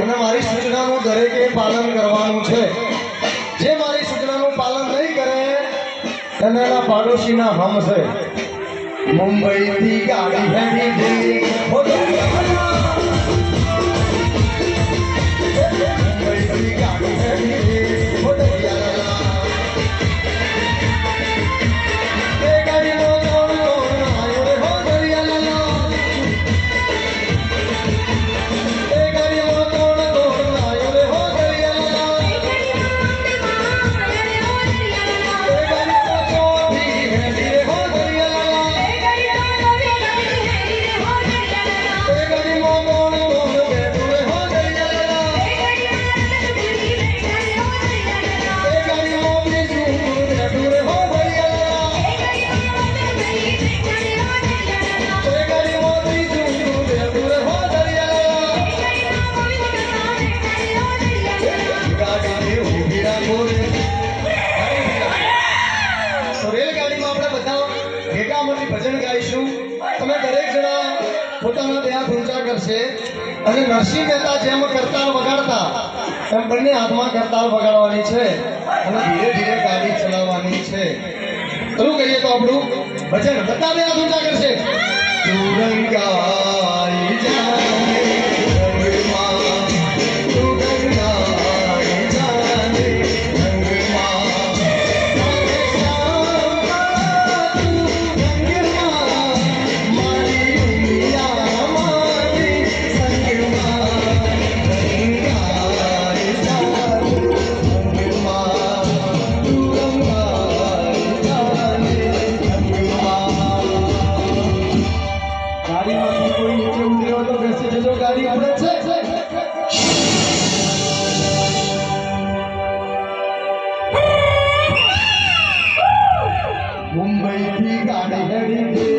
અને મારી સૂચનાનું દરેકે પાલન કરવાનું છે. જે મારી સૂચનાનું પાલન નહીં કરે તેને એના પાડોશીના હમશે મુંબઈથી ગાડી હેડી ભેગા મળી ભજન ગાઈશું. તમે દરેક જણા પોતાના ત્યાં ઊંચા કરશે. અને નરસિંહ મહેતા જેમ કરતાલ વગાડતા, એમ બંને હાથમાં કરતાલ વગાડવાની છે. અને ધીરે ધીરે ગાડી ચલાવવાની છે. શરૂ કહીએ તો આપણું ભજન. બધા ત્યાં ઊંચા કરશે. તુરંગાઈ જાને રંગમાં મુંબઈથી ગાડી હેડી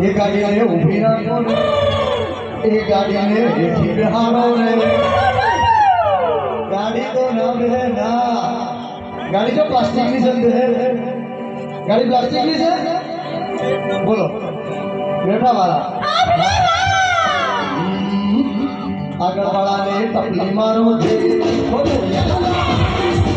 એ ગાડીને ઊભી રાખો ને. એ ગાડીને હેઠી બેહાડો ને. ગાડી તો ન બેહે ના. ગાડી તો પ્લાસ્ટિકની છે ગાડી ગાડી પ્લાસ્ટિકની છે? બોલો. બેઠા વાળા આગળ વાળાને ટપલી મારો છે બોલો.